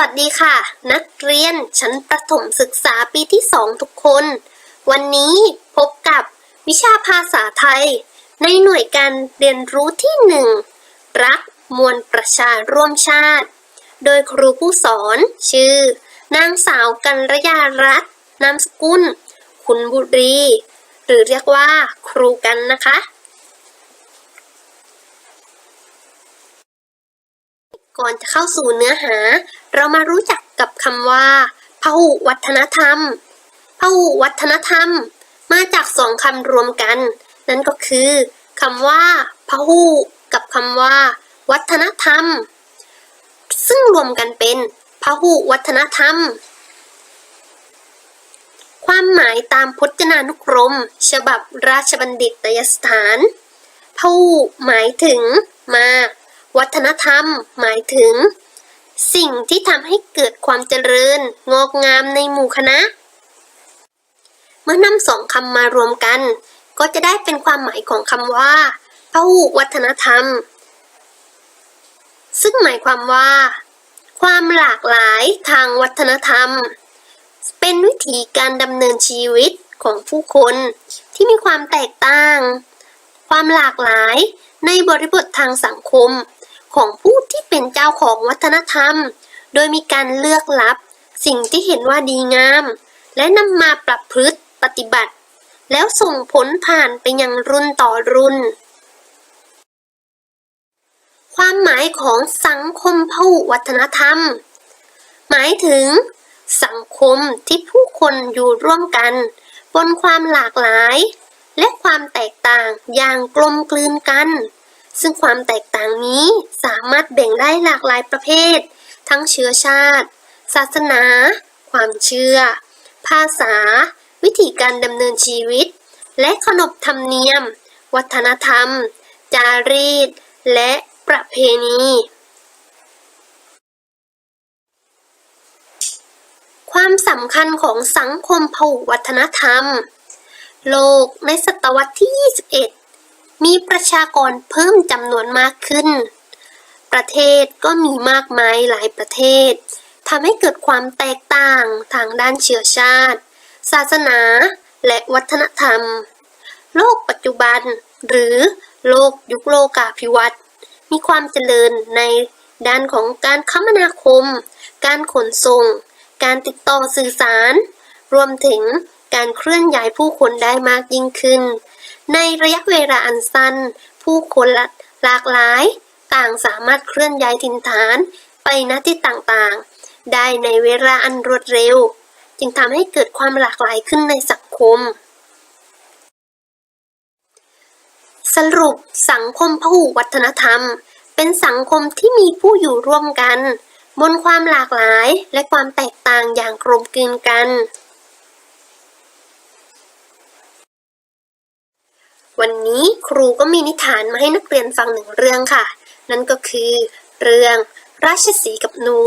วัสดีค่ะ นักเรียนชั้นประถมศึกษาปีที่สองทุกคน วันนี้พบกับวิชาภาษาไทย ในหน่วยการเรียนรู้ที่หนึ่งรักมวลประชาร่วมชาติ โดยครูผู้สอนชื่อ นางสาวกัลยารัตน์นามสกุล คุณบุรี หรือเรียกว่าครูกันนะคะ ก่อนจะเข้าสู่เนื้อหา เรามารู้จักกับคำว่าพหุวัฒนธรรมพหุวัฒนธรรม มาจากสองคำรวมกัน นั่นก็คือคำว่าพหุกับคำว่า วัฒนธรรม ซึ่งรวมกันเป็นพหุวัฒนธรรม ความหมายตามพจนานุกรม ฉบับราชบัณฑิตยสถานพหุหมายถึงมา วัฒนธรรม หมายถึง สิ่งที่ทำให้เกิดความเจริญ งอกงามในหมู่คณะ เมื่อนำสองคำมารวมกัน ก็จะได้เป็นความหมายของคำว่าพหุวัฒนธรรม ซึ่งหมายความว่า ความหลากหลายทางวัฒนธรรม เป็นวิธีการดำเนินชีวิตของผู้คนที่มีความแตกต่าง ความหลากหลายในบริบททางสังคม ของผู้ที่เป็นเจ้าของวัฒนธรรม โดยมีการเลือกลับ สิ่งที่เห็นว่าดีงาม และนำมาปรับพฤติปฏิบัติ แล้วส่งผลผ่านไปยังรุ่นต่อรุ่น ความหมายของสังคมพหุวัฒนธรรม หมายถึง สังคมที่ผู้คนอยู่ร่วมกัน บนความหลากหลาย และความแตกต่างอย่างกลมกลืนกัน ซึ่งความแตกต่างนี้สามารถแบ่งได้หลากหลายประเภท ทั้งเชื้อชาติ ศาสนา ความเชื่อ ภาษา วิธีการดำเนินชีวิต และขนบธรรมเนียม วัฒนธรรม จารีต และประเพณี ความสำคัญของสังคมพหุวัฒนธรรม โลกในศตวรรษที่ 21 มีประชากรเพิ่มจำนวนมากขึ้น ประเทศก็มีมากมายหลายประเทศทำให้เกิดความแตกต่างทางด้านเชื้อชาติ ศาสนา และวัฒนธรรม โลกปัจจุบัน หรือโลกยุคโลกาภิวัตน์มีความเจริญในด้านของการคมนาคม การขนส่ง การติดต่อสื่อสาร รวมถึงการเคลื่อนย้ายผู้คนได้มากยิ่งขึ้น ในระยะเวลาอันสั้น ผู้คนหลากหลาย ต่างสามารถเคลื่อนย้ายถิ่นฐานไปณที่ต่างๆ ได้ในเวลาอันรวดเร็ว จึงทำให้เกิดความหลากหลายขึ้นในสังคม สรุปสังคมพหุวัฒนธรรม เป็นสังคมที่มีผู้อยู่ร่วมกัน บนความหลากหลายและความแตกต่างอย่างกลมกลืนกัน วันนี้ครูก็มีนิทานมาให้นักเรียนฟังหนึ่งเรื่องค่ะ นั่นก็คือ เรื่องราชสีกับหนู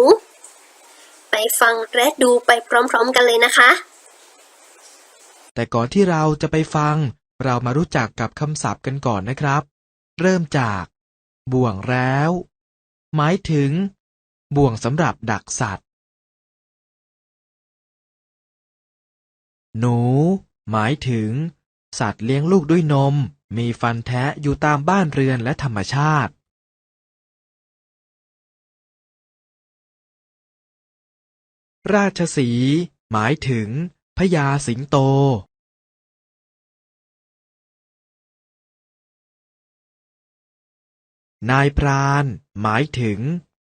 ไปฟังและดูไปพร้อมๆกันเลยนะคะ แต่ก่อนที่เราจะไปฟัง เรามารู้จักกับคำศัพท์กันก่อนนะครับ เริ่มจาก บ่วงแล้ว หมายถึง บ่วงสำหรับดักสัตว์ หนู หมายถึง สัตว์เลี้ยงลูกด้วยนม มีฟันแทะอยู่ตามบ้านเรือนและธรรมชาติราชสีห์หมายถึงพญาสิงโต นายพราน หมายถึง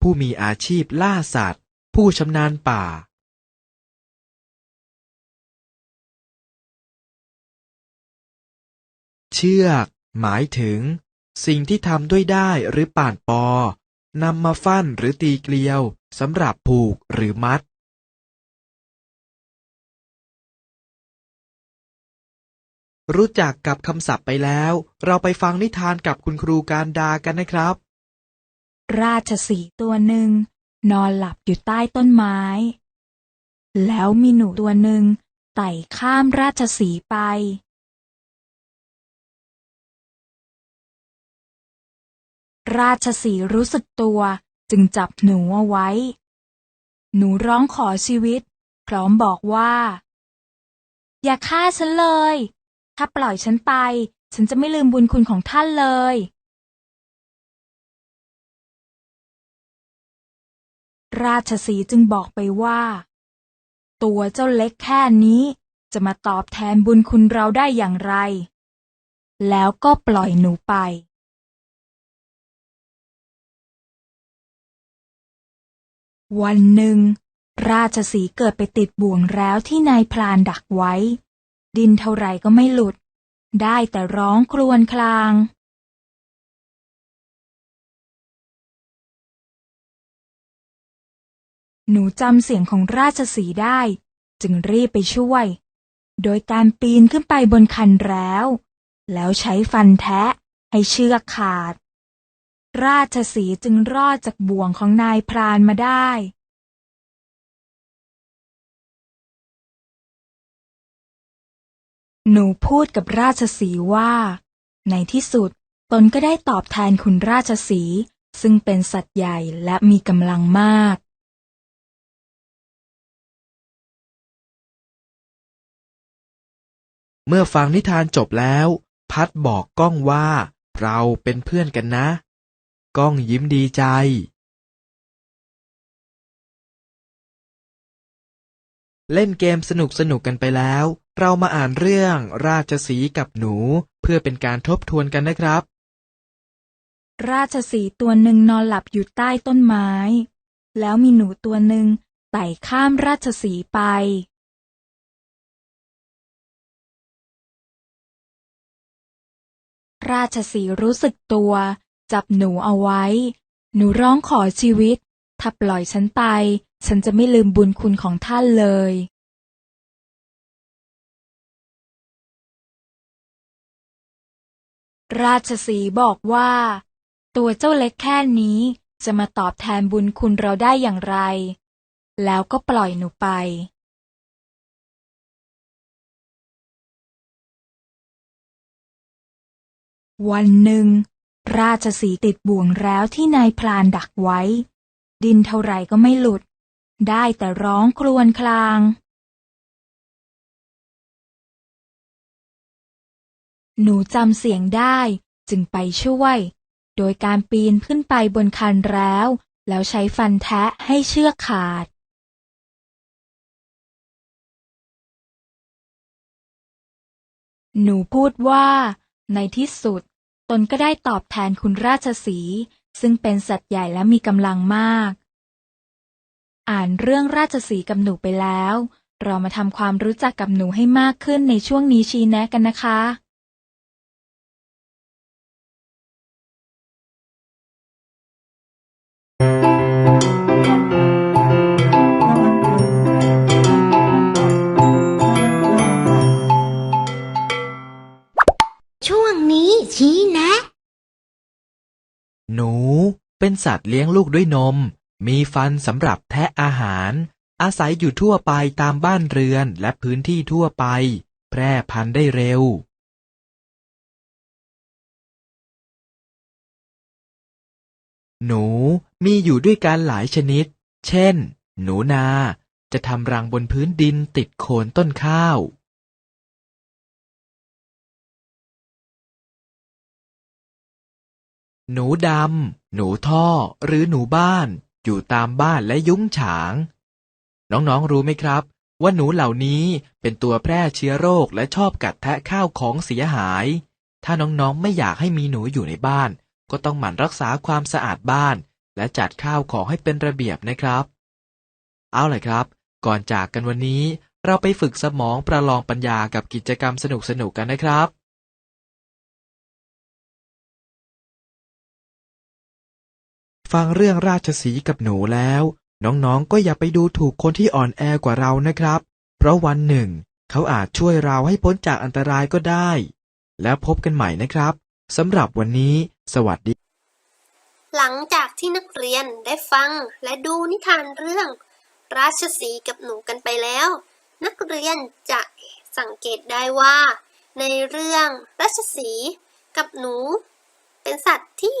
ผู้มีอาชีพล่าสัตว์ ผู้ชำนาญป่า เชือก หมายถึง สิ่งที่ทำด้วยได้หรือป่านปอนำมาฟั่นหรือตีเกลียวสำหรับผูกหรือมัด รู้จักกับคำศัพท์ไปแล้ว เราไปฟังนิทานกับคุณครูการดากันนะครับ ราชสีห์ตัวหนึ่ง นอนหลับอยู่ใต้ต้นไม้ แล้วมีหนูตัวหนึ่งไต่ข้ามราชสีห์ไป ราชสีรู้สึกตัว จึงจับหนูเอาไว้ หนูร้องขอชีวิต พร้อมบอกว่า อย่าฆ่าฉันเลย ถ้าปล่อยฉันไป ฉันจะไม่ลืมบุญคุณของท่านเลย ราชสีจึงบอกไปว่า ตัวเจ้าเล็กแค่นี้จะมาตอบแทนบุญคุณเราได้อย่างไร แล้วก็ปล่อยหนูไป วันหนึ่ง ราชสีเกิดไปติดบ่วงแล้วที่นายพลานดักไว้ ดินเท่าไรก็ไม่หลุด ได้แต่ร้องครวญคราง หนูจำเสียงของราชสีได้ จึงรีบไปช่วย โดยการปีนขึ้นไปบนคันแล้ว แล้วใช้ฟันแทะให้เชือกขาด ราชสีจึงรอดจากบ่วงของนายพรานมาได้ หนูพูดกับราชสีว่า ในที่สุด ตนก็ได้ตอบแทนคุณราชสี ซึ่งเป็นสัตว์ใหญ่และมีกำลังมาก เมื่อฟังนิทานจบแล้ว พัดบอกก้องว่า เราเป็นเพื่อนกันนะ ก้องยิ้มดีใจเล่นเกมสนุกสนุกกันไปแล้ว เรามาอ่านเรื่องราชสีกับหนู เพื่อเป็นการทบทวนกันนะครับ ราชสีตัวหนึ่งนอนหลับอยู่ใต้ต้นไม้ แล้วมีหนูตัวหนึ่งไต่ข้ามราชสีไป ราชสีรู้สึกตัว จับหนูเอาไว้ หนูร้องขอชีวิต ถ้าปล่อยฉันไป ฉันจะไม่ลืมบุญคุณของท่านเลย ราชสีบอกว่า ตัวเจ้าเล็กแค่นี้จะมาตอบแทนบุญคุณเราได้อย่างไร แล้วก็ปล่อยหนูไป วันหนึ่ง ราชสีติดบ่วงแล้วที่นายพลานดักไว้ ดินเท่าไรก็ไม่หลุด ได้แต่ร้องครวญคราง หนูจำเสียงได้จึงไปช่วย โดยการปีนขึ้นไปบนคันแล้ว แล้วใช้ฟันแทะให้เชือกขาด หนูพูดว่า ในที่สุด ตนก็ได้ตอบแทนคุณราชสี ซึ่งเป็นสัตว์ใหญ่และมีกำลังมาก อ่านเรื่องราชสีกับหนูไปแล้ว เรามาทำความรู้จักกับหนูให้มากขึ้นในช่วงนี้ชี้แนะกันนะคะ หนูเป็นสัตว์เลี้ยงลูกด้วยนม มีฟันสำหรับแทะอาหาร อาศัยอยู่ทั่วไปตามบ้านเรือนและพื้นที่ทั่วไป แพร่พันธุ์ได้เร็ว หนูมีอยู่ด้วยกันหลายชนิด เช่น หนูนา จะทำรังบนพื้นดินติดโคนต้นข้าว หนูดำ หนูท่อ หรือหนูบ้าน อยู่ตามบ้านและยุ้งฉาง น้องๆ รู้ไหมครับ ว่าหนูเหล่านี้เป็นตัวแพร่เชื้อโรคและชอบกัดแทะข้าวของเสียหาย ถ้าน้องๆ ไม่อยากให้มีหนูอยู่ในบ้าน ก็ต้องหมั่นรักษาความสะอาดบ้าน และจัดข้าวของให้เป็นระเบียบนะครับ เอาเลยครับ ก่อนจากกันวันนี้ เราไปฝึกสมองประลองปัญญากับกิจกรรมสนุกๆกันนะครับ ฟังเรื่องราชสีกับหนูแล้ว น้องๆ ก็อย่าไปดูถูกคนที่อ่อนแอกว่าเรานะครับ เพราะวันหนึ่ง เขาอาจช่วยเราให้พ้นจากอันตรายก็ได้ แล้วพบกันใหม่นะครับสำหรับวันนี้ สวัสดี หลังจากที่นักเรียนได้ฟังและดูนิทานเรื่อง ราชสีกับหนูกันไปแล้ว นักเรียนจะสังเกตได้ว่า ในเรื่องราชสีกับหนู เป็นสัตว์ที่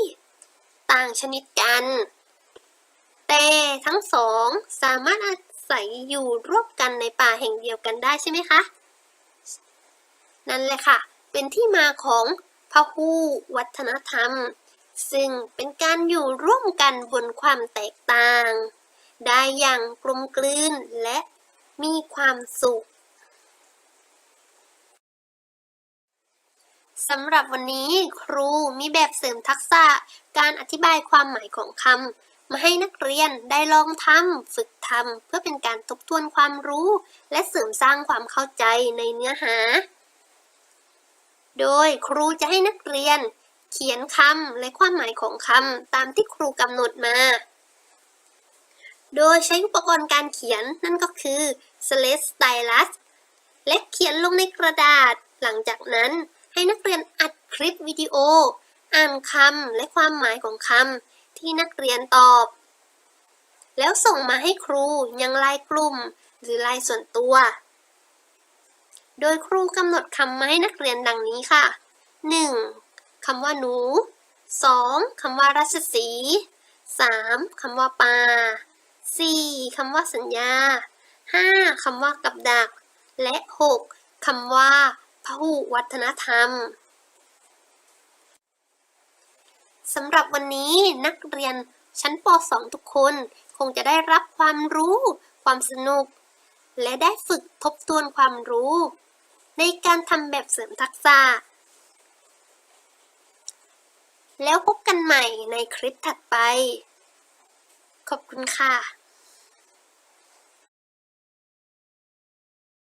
ต่างชนิดกัน แต่ทั้งสองสามารถอาศัยอยู่ร่วมกันในป่าแห่งเดียวกันได้ใช่ไหมคะ นั่นแหละค่ะ เป็นที่มาของพหูวัฒนธรรม ซึ่งเป็นการอยู่ร่วมกันบนความแตกต่าง ได้อย่างกลมกลืนและมีความสุข สำหรับวันนี้ครูมีแบบเสริมทักษะ การอธิบายความหมายของคำมาให้นักเรียนได้ลองทำฝึกทำเพื่อเป็นการทบทวนความรู้ และเสริมสร้างความเข้าใจในเนื้อหา โดยครูจะให้นักเรียน เขียนคำและความหมายของคำตามที่ครูกำหนดมา โดยใช้อุปกรณ์การเขียนนั่นก็คือ s l a t e Stylus และเขียนลงในกระดาษ หลังจากนั้น ให้นักเรียนอัดคลิปวิดีโอ อ่านคำและความหมายของคำที่นักเรียนตอบ แล้วส่งมาให้ครูยังไลน์กลุ่ม หรือไลน์ส่วนตัว โดยครูกำหนดคำมาให้นักเรียนดังนี้ค่ะ 1. คำว่าหนู 2. คำว่าราชสี 3. คำว่าปลา 4. คำว่าสัญญา 5. คำว่ากับดัก และ 6. คำว่า หุวัฒนธรรมสำหรับวันนี้นักเรียนชั้นป .2 ทุกคนคงจะได้รับความรู้ ความสนุก และได้ฝึกทบทวนความรู้ ในการทำแบบเสริมทักษะ แล้วพบกันใหม่ในคลิปถัดไป ขอบคุณค่ะ